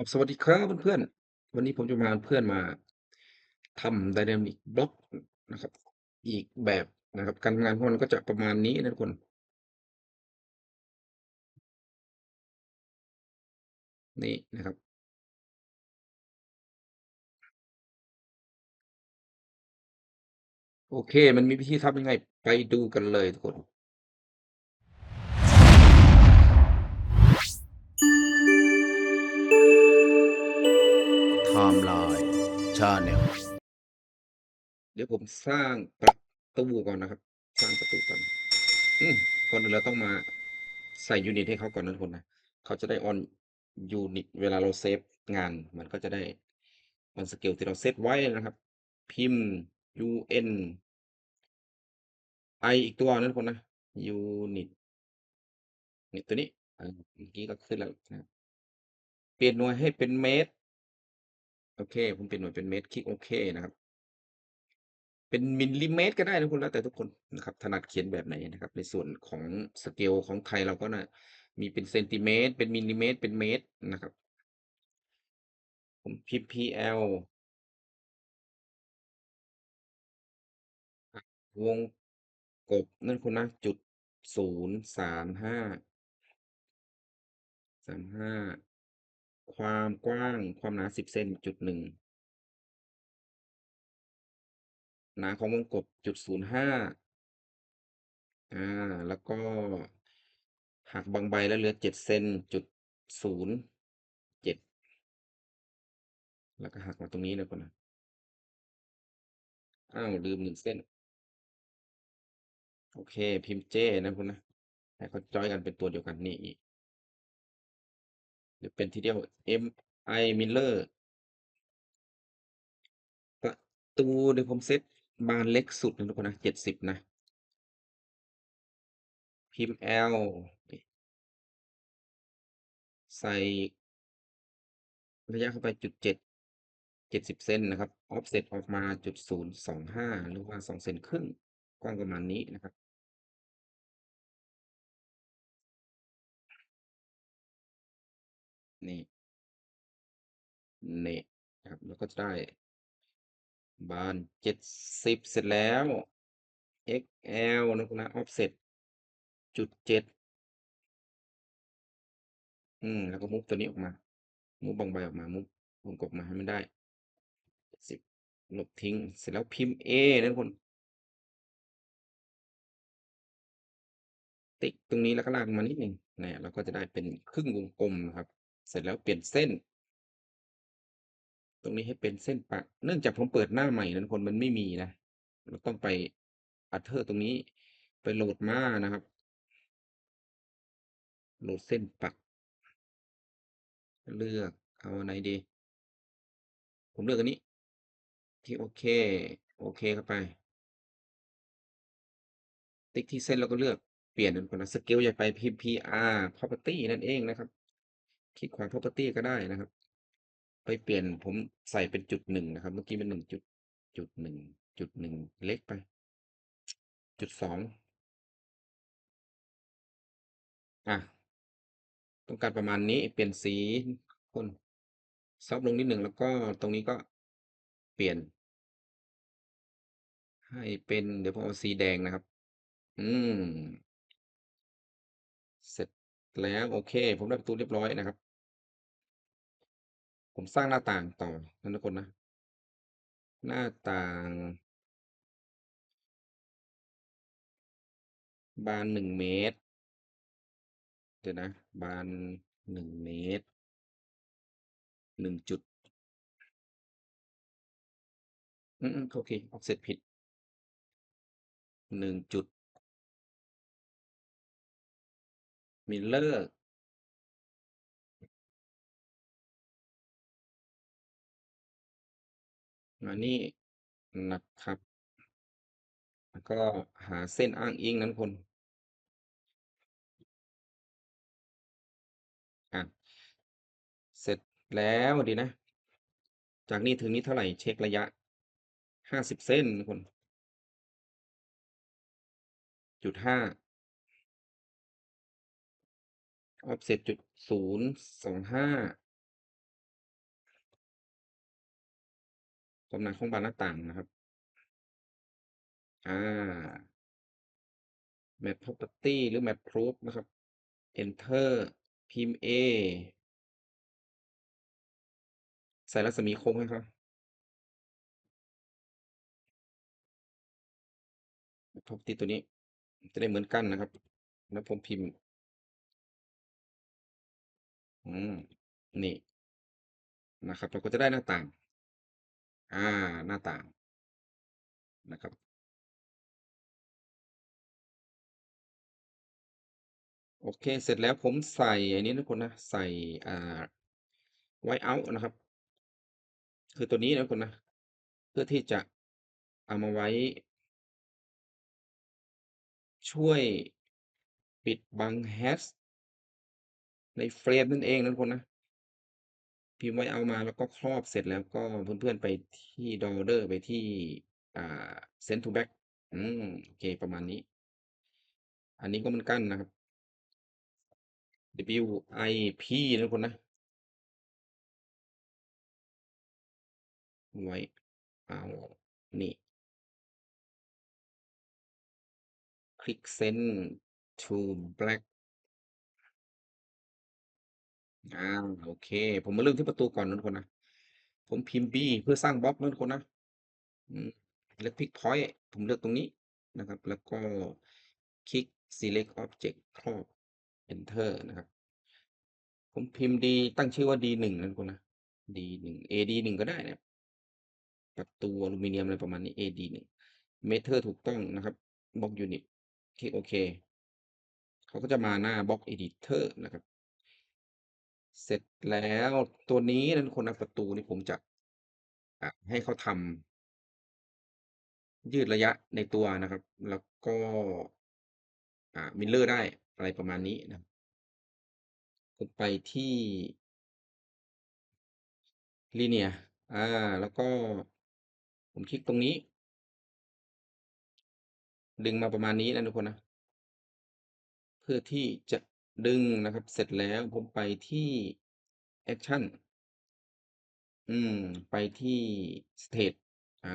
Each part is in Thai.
ครับสวัสดีครับเพื่อนๆ วันนี้ผมจะพาเพื่อนมาทำ Dynamic Block นะครับ อีกแบบนะครับ การทำงานของมันก็จะประมาณนี้นะทุกคน นี่นะครับ โอเค มันมีวิธีทำยังไงไปดูกันเลยทุกคน ม์ไลน์ชาแนลเดี๋ยวผมสร้างประตูก่อนนะครับ สร้างประตูก่อน อืมก่อนอื่นเราต้องมาใส่ยูนิตให้เขาก่อนนะทุกคนนะเขาจะได้ on ยูนิตเวลาเราเซฟงาน มันก็จะได้ on สเกลที่เราเซตไว้นะครับ พิมพ์ un i อีกตัวนะทุกคนนะยูนิตนี่ตัวนี้เมื่อกี้ก็ขึ้นแล้วนะเปลี่ยนหน่วยให้เป็นเมตร โอเค ผมเปลี่ยนหน่วยเป็นเมตรคลิกโอเคนะครับ เป็นมิลลิเมตรก็ได้นะคุณแล้วแต่ทุกคนนะครับ ถนัดเขียนแบบไหนนะครับ ในส่วนของสเกลของไทยเราก็นะมีเป็นเซนติเมตร เป็นมิลลิเมตร เป็นเมตรนะครับ ผมพิมพ์ pl วงกบนั่นคุณนะจุดศูนย์สามห้าสามห้า ความกว้างความหนาสิบเซนจุดหนึ่งหนาของวงกบจุดศูนย์ห้าอ่าแล้วก็หักบางใบแล้วเหลือเจ็ดเซนจุดศูนย์เจ็ดแล้วก็หักมาตรงนี้นะคุณนะอ้าวลืมหนึ่งเส้น โอเค พิมพ์เจนะคุณนะให้เขาจอยกันเป็นตัวเดียวกันนี่อีก เดี๋ยวเป็นทีเดียว m i miller ประตูเดี๋ยวผมเซตบานเล็กสุดนะทุกคนนะเจ็ดสิบนะ พิมพ์ L ใส่ระยะเข้าไปจุดเจ็ดเจ็ดสิบเซนนะครับ offset ออกมาจุดศูนย์สองห้าหรือว่าสองเซนครึ่งกว้างประมาณนี้นะครับ นี่นะครับแล้วก็จะได้บานเจ็ดสิบเสร็จแล้ว XL นะคุณนะ offset จุดเจ็ดอืม แล้วก็มุฟตัวนี้ออกมา มุฟบางใบออกมา มุฟวงกบมาให้มันได้สิบลบทิ้ง เสร็จแล้วพิมพ์ A นะทุกคน ติ๊กตรงนี้แล้วก็ลากมานิดหนึ่งเนี่ยเราก็จะได้เป็นครึ่งวงกลมนะครับ เสร็จแล้วเปลี่ยนเส้น ตรงนี้ให้เป็นเส้นปะเนื่องจากผมเปิดหน้าใหม่นั้นคนมันไม่มีนะ เราต้องไปอัดเทอร์ตรงนี้ ไปโหลดมานะครับ โหลดเส้นปัก เลือกเอาไหนดี ผมเลือกอันนี้ ที่โอเค โอเคเข้าไป ติ๊กที่เส้นแล้วก็เลือกเปลี่ยนเป็นคนละสเกลอย่าไปพิมพ์ PR property นั่นเองนะครับ คลิกขวา property ก็ได้นะครับ ไปเปลี่ยนผมใส่เป็นจุดหนึ่งนะครับ เมื่อกี้เป็นหนึ่งจุดจุดหนึ่งจุดหนึ่งเล็กไป จุดสองอะต้องการประมาณนี้เปลี่ยนสีคนซอฟลงนิดหนึ่งแล้วก็ตรงนี้ก็เปลี่ยน ให้เป็นเดี๋ยวผมเอาสีแดงนะครับ อืม เสร็จแล้วโอเค ผมได้ประตูเรียบร้อยนะครับ ผมสร้างหน้าต่างต่อนะทุกคนนะ หน้าต่าง บานหนึ่งเมตร เดี๋ยวนะ บานหนึ่งเมตรหนึ่งจุด อืมโอเค ออกเสร็จผิดหนึ่งจุดมิลเลอร์ มานี่นะครับ แล้วก็หาเส้นอ้างอิงนั้นคนอะเสร็จแล้วดีนะ จากนี้ถึงนี้เท่าไหร่เช็คระยะห้าสิบเส้นคน จุดห้า offset จุดศูนย์สองห้า ความหนาของบานหน้าต่างนะครับอา Map Property หรือ Map Proof นะครับ Enter พิมพ์ A ใส่รัศมีโค้งให้เขา Property ตัวนี้ จะได้เหมือนกันนะครับ แล้วผมพิมพ์ อืม นี่ นะครับ เราก็จะได้หน้าต่าง อ่า หน้าต่างนะครับ โอเค เสร็จแล้วผมใส่อันนี้นะคนนะ ใส่อ่า whiteout นะครับ คือตัวนี้นะคนนะ เพื่อที่จะเอามาไว้ ช่วยปิดบัง hash ในเฟรมนั่นเองนะคนนะ พิมพ์ whiteout มาแล้วก็ครอบเสร็จแล้วก็เพื่อนๆไปที่ Downloader ไปที่อ่า Send to back อืมโอเคประมาณนี้ อันนี้ก็มือนกั้นนะครับ WIP นะทุกคนนะ whiteout นี่ คลิก Send to black อา โอเค ผมมาเริ่มที่ประตูก่อนนะทุกคนนะ ผมพิมพ์ B เพื่อสร้างบล็อกนะทุกคนนะ อืม เลือก Pick Point ผมเลือกตรงนี้นะครับ แล้วก็คลิก Select Object ครอบ Enter นะครับ ผมพิมพ์ D ตั้งชื่อว่า D1 นะทุกคนนะ D1 AD1 ก็ได้นะครับ ประตูอลูมิเนียม อะไรประมาณนี้ AD1 Method ถูกต้องนะครับ บล็อก Unit คลิกโอเค เขาก็จะมาหน้าบล็อก Editor นะครับ เสร็จแล้ว ตัวนี้นะทุกคนนะประตูนี่ผมจะ อ่า ให้เขาทำ ยืดระยะในตัวนะครับ แล้วก็ อ่า Mirror ได้ อะไรประมาณนี้นะครับผมไปที่ Linear อาแล้วก็ ผมคลิกตรงนี้ ดึงมาประมาณนี้นะทุกคนนะ เพื่อที่จะ ดึงนะครับ เสร็จแล้วผมไปที่แอกชันอืม ไปที่ State อา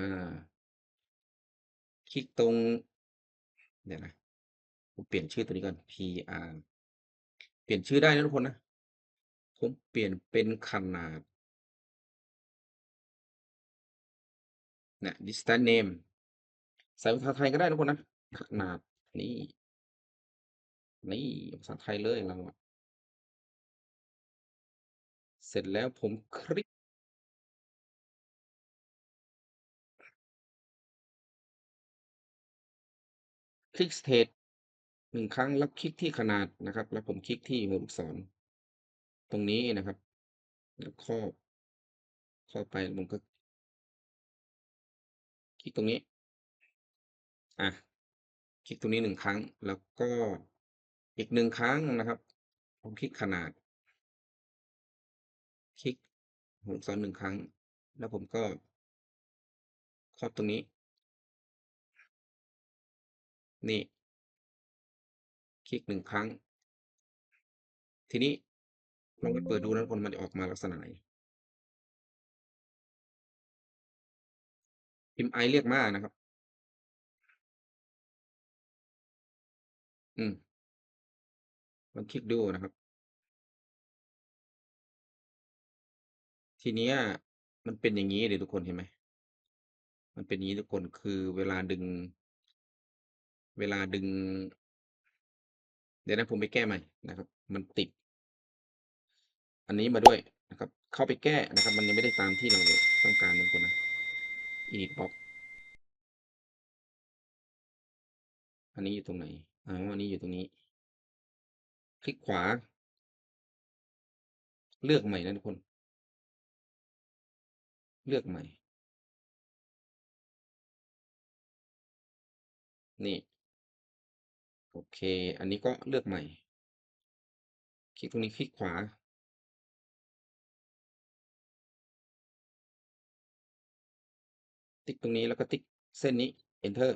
คลิกตรง เดี๋ยวนะ ผมเปลี่ยนชื่อตัวนี้ก่อน PR เปลี่ยนชื่อได้นะทุกคนนะ ผมเปลี่ยนเป็นขนาดเนี่ย Distance Name ใส่ภาษาไทยก็ได้ทุกคนนะ ขนาดนี่ นี่ภาษาไทยเลยเราอะเสร็จแล้วผมคลิก คลิก State 1ครั้งแล้วคลิกที่ขนาดนะครับ แล้วผมคลิกที่หัวลูกศร ตรงนี้นะครับแล้วครอบครอบไปผมก็คลิกตรงนี้อาคลิกตรงนี้1ครั้ง แล้วก็ อีก1ครั้งนะครับ ผมคลิกขนาด คลิกหัวลูกศร1ครั้ง แล้วผมก็ครอบตรงนี้ นี่ คลิก1ครั้ง ทีนี้ลองไปเปิดดูนะคนมันจะออกมาลักษณะไหนพิมพ์ I เรียกม่านะครับ อืม ลองคลิกดูนะครับ ทีนี้มันเป็นอย่างงี้เลยทุกคนเห็นไหม?มันเป็นอย่างงี้ทุกคนคือเวลาดึง เวลาดึง เดี๋ยวนะผมไปแก้ใหม่นะครับ มันติด อันนี้มาด้วยนะครับ เข้าไปแก้นะครับ มันยังไม่ได้ตามที่เราต้องการทุกคนนะ Edit Box อันนี้อยู่ตรงไหน?อ๋ออันนี้อยู่ตรงนี้ คลิกขวา เลือกใหม่นะทุกคน เลือกใหม่ นี่ โอเค อันนี้ก็เลือกใหม่ คลิกตรงนี้คลิกขวา ติ๊กตรงนี้แล้วก็ติ๊กเส้นนี้ Enter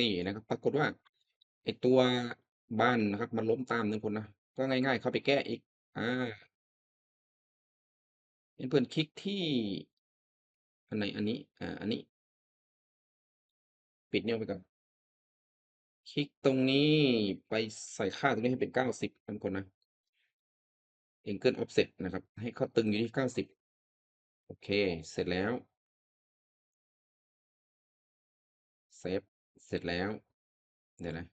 นี่นะครับ ปรากฏว่าไอตัวบ้านนะครับมาล้มตามนะทุกคนนะ ก็ง่ายๆ เข้าไปแก้อีกอาเพื่อนๆคลิกที่ อันไหนอันนี้ อ่า อันนี้ ปิดเนี่ออกไปก่อน คลิกตรงนี้ไปใส่ค่าตรงนี้ให้เป็น90นะทุกคนนะ Angle Offset นะครับ ให้เขาตึงอยู่ที่90โอเค เสร็จแล้ว เซฟ เสร็จแล้ว เดี๋ยวนะ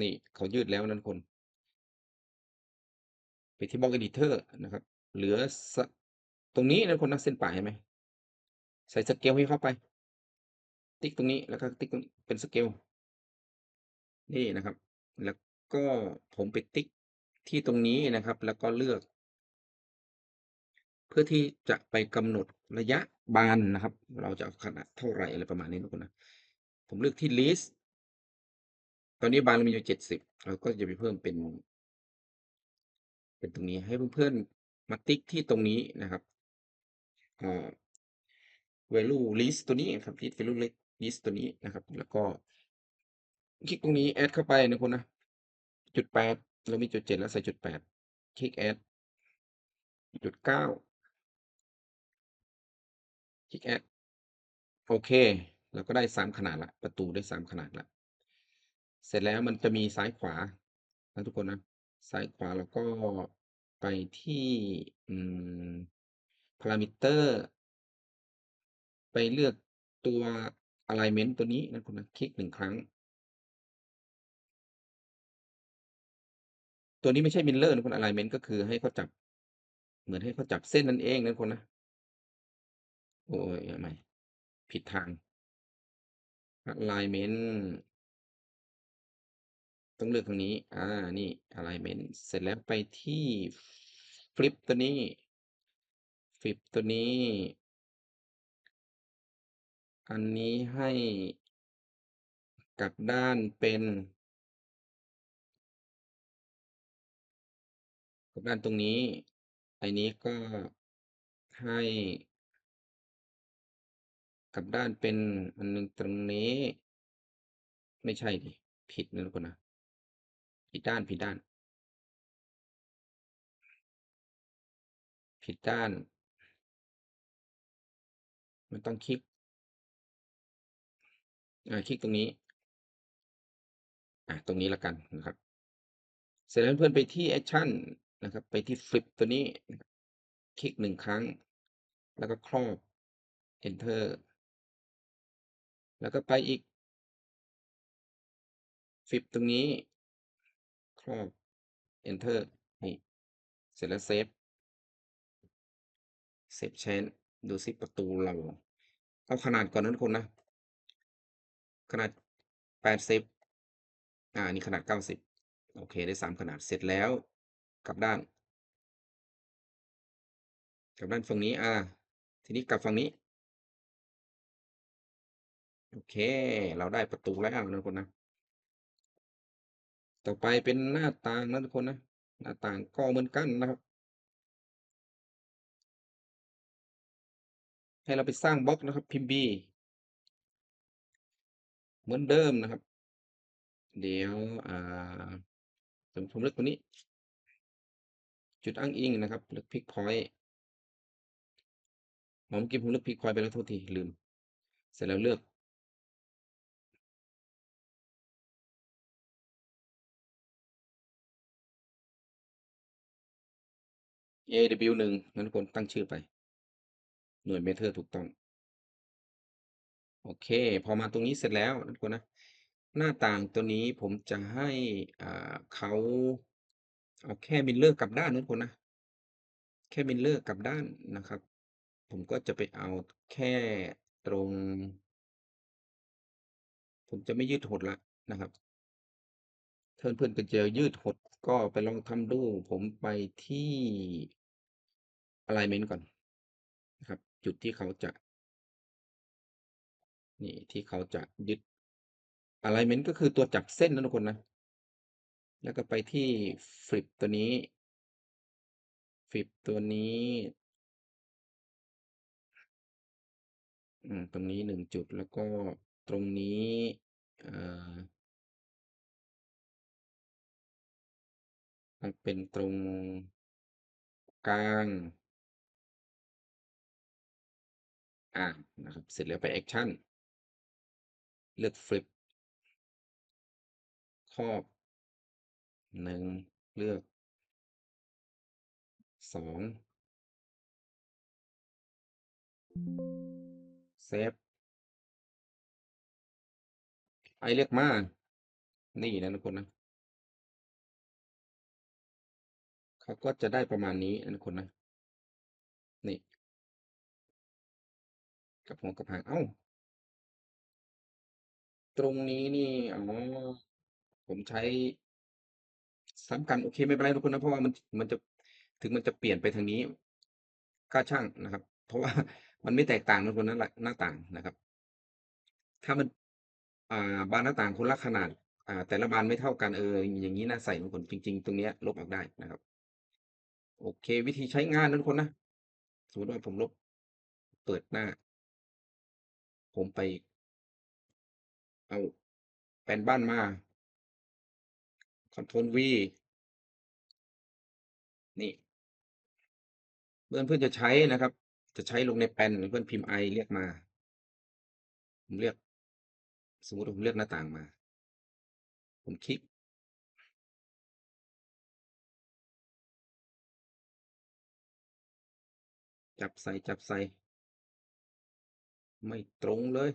นี่เขายืดแล้วนะทุกคน ไปที่ Block Editor นะครับ เหลือตรงนี้นะทุกคนนะเส้นปลายเห็นไหม?ใส่สเกลให้เข้าไป ติ๊กตรงนี้แล้วก็ติ๊กเป็นสเกลนี่นะครับ แล้วก็ผมไปติ๊กที่ตรงนี้นะครับ แล้วก็เลือก พื่อที่จะไปกำหนดระยะบานนะครับ เราจะเอาขนาดเท่าไรอะไรประมาณนี้นะทุกคนะ ผมเลือกที่ List ตอนนี้บานเรามีอยู่70เราก็จะไปเพิ่มเป็น เป็นตรงนี้ให้เพื่อนๆมาติ๊กที่ตรงนี้นะครับเอ่า value list ตัวนี้ครับ list value list list ตัวนี้นะครับ แล้วก็ คลิกตรงนี้แอดเข้าไปนะทุกคนะจุด8เรามีจุด7แล้วใส่จุด8คลิกแอดจุด9ิกแอดโอเค เราก็ได้3ขนาดล้วประตูได้3ขนาดล้วเสร็จแล้วมันจะมีซ้ายขวานะทุกคนนะ ซ้ายขวาเราก็ไปที่อืม Parameter ไปเลือกตัว Alignment ตัวนี้นะทุกคนนะ คลิก1ครั้ง ตัวนี้ไม่ใช่ Mirror นะทุกคน Alignment ก็คือให้เขาจับ เหมือนให้เขาจับเส้นนั่นเองนะทุกคนนะ โอ๊ยเอาใหม่ ผิดทาง Alignment ต้องเลือกตรงนี้อานี่ Alignment เสร็จแล้วไปที่ Flip ตัวนี้ Flip ตัวนี้ อันนี้ให้กลับด้านเป็นกลับด้านตรงนี้ อันนี้ก็ให้ กลับด้านเป็นอันหนึ่งตรงนี้ ไม่ใช่สิผิดนะทุกคนนะผิดด้านผิดด้าน ผิดด้าน มันต้องคลิกอ่าคลิกตรงนี้อ่าตรงนี้แล้วกันนะครับ เสร็จแล้วเพื่อนไปที่แอกชันนะครับ ไปที่ Flip ตัวนี้ คลิก1ครั้ง แล้วก็ครอบเอนเทอร์ แล้วก็ไปอีก Flip ตรงนี้ครอบเอนเทอร์นี่ เสร็จแล้วเซฟ Save Change ดูซิประตูเรา เอาขนาดก่อนนะทุกคนนะ ขนาด80อ่า นี่ขนาด90โอเค ได้3ขนาดเสร็จแล้วกลับด้านกลับด้านฝั่งนี้ อ่า ทีนี้กลับฝั่งนี้ โอเค เราได้ประตูแล้วนะทุกคนนะ ต่อไปเป็นหน้าต่างนะทุกคนนะ หน้าต่างก็เหมือนกันนะครับ ให้เราไปสร้างบล็อกนะครับ พิมพ์ B เหมือนเดิมนะครับ เดี๋ยวอ่าผมผมเลือกตัวนี้ จุดอ้างอิงนะครับเลือก Pick Point อ๋อเมื่อกี้ผมเลือก Pick Point ไปแล้วโทษทีลืม เสร็จแล้วเลือก AW1 นะทุกคนตั้งชื่อไป หน่วยเมตรถูกต้อง โอเค พอมาตรงนี้เสร็จแล้วนะทุกคนนะ หน้าต่างตัวนี้ผมจะให้อ่าเขาเอาแค่ Mirror กลับด้านนะทุกคนนะ แค่ Mirror กลับด้านนะครับ ผมก็จะไปเอาแค่ตรง ผมจะไม่ยืดหดล้วนะครับถ้าเพื่อนก็จะยืดหดก็ไปลองทำดู ผมไปที่ Alignment ก่อนนะครับ จุดที่เขาจะ นี่ที่เขาจะยึด Alignment ก็คือตัวจับเส้นนะทุกคนนะ แล้วก็ไปที่ Flip ตัวนี้ Flip ตัวนี้อืมตรงนี้1จุดแล้วก็ตรงนี้อ่อมันเป็นตรงกลาง อานะครับ เสร็จแล้วไปแอกชันเลือก Flip ครอบ1เลือก2เซฟไอเรียกมา นี่นะทุกคนนะ เขาก็จะได้ประมาณนี้นะทุกคนนะ กับหัวกับหางเอ้า ตรงนี้นี่อ๋อผมใช้ซ้ำกันโอเคไม่เป็นไรทุกคนนะเพราะว่ามันมันจะถึงมันจะเปลี่ยนไปทางนี้ก็ช่างนะครับ เพราะว่ามันไม่แตกต่างทุกคนนะหหน้าต่างนะครับ ถ้ามันอ่าบานหน้าต่างคนละขนาด อ่า แต่ละบานไม่เท่ากันเอออย่างงี้น่าใส่ทุกคนจริง ๆ ตรงเนี้ยลบออกได้นะครับ โอเค วิธีใช้งานทุกคนนะสมมติว่าผมลบเปิดหน้า ผมไป เอาแปนบ้านมา Control V นี่ เพื่อนๆจะใช้นะครับ จะใช้ลงในแปนเพื่อนพิมพ์ I เรียกมา ผมเลือกสมมติผมเลือกหน้าต่างมา ผมคลิกจับใส่ๆ ไม่ตรงเลย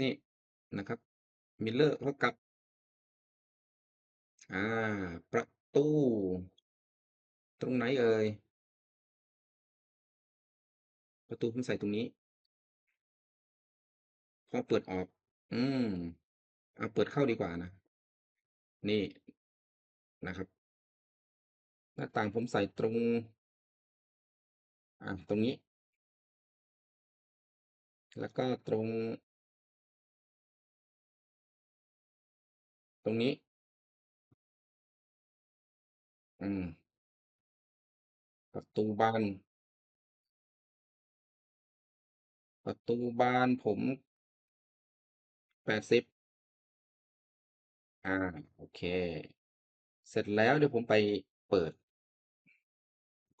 นี่นะครับ Mirror เท่ากับ อ่า ประตู ตรงไหนเอ่ย?ประตูผมใส่ตรงนี้ พอเปิดออก อืมเอาเปิดเข้าดีกว่านะ นี่นะครับ หน้าต่างผมใส่ตรง อ่าตรงนี้ แล้วก็ตรง ตรงนี้ อืมประตูบาน ประตูบานผม80อาโอเค เสร็จแล้วเดี๋ยวผมไปเปิด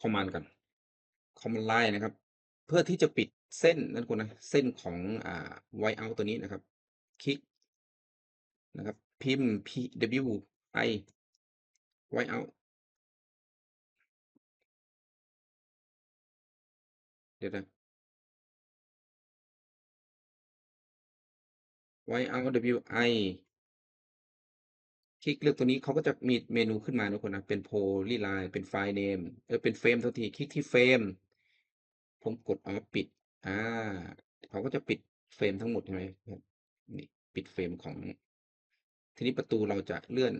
คอมมานด์ก่อนคอมมานด์ไลน์นะครับ เพื่อที่จะปิดเส้นนะทุกคนนะ เส้นของอ่า white out ตัวนี้นะครับ คลิกนะครับ พิมพ์ pwi white out เดี๋ยวนะ white out wi คลิกเลือกตัวนี้เขาก็จะมีเมนูขึ้นมานะทุกคนนะ เป็น Polyline เป็นไฟล์เนมเออเป็นเฟรมโทษทีคลิกที่เฟรมผมกด Alt ปิดอ่าเขาก็จะปิดเฟรมทั้งหมดใช่ไหมนี่ปิดเฟรมของ ทีนี้ประตูเราจะเลื่อน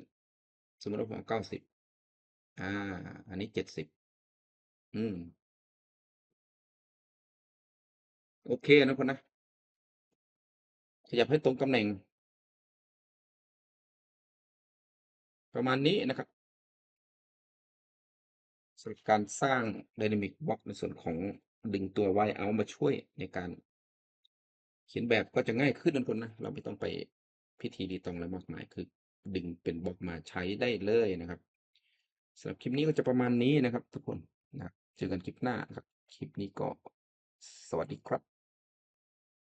สมมติว่าผมเอา90อาอันนี้70อืมโอเคนะทุกคนนะขยับให้ตรงตำแหน่ง ประมาณนี้นะครับสำหรับการสร้าง Dynamic Box ในส่วนของดึงตัว white out มาช่วยในการ เขียนแบบก็จะง่ายขึ้นนะทุกคนนะ เราไม่ต้องไปพิธีรีตองอะไรมากมาย คือดึงเป็นบล็อกมาใช้ได้เลยนะครับสำหรับคลิปนี้ก็จะประมาณนี้นะครับ ทุกคนนะเจอกันคลิปหน้าครับ คลิปนี้ก็สวัสดีครับ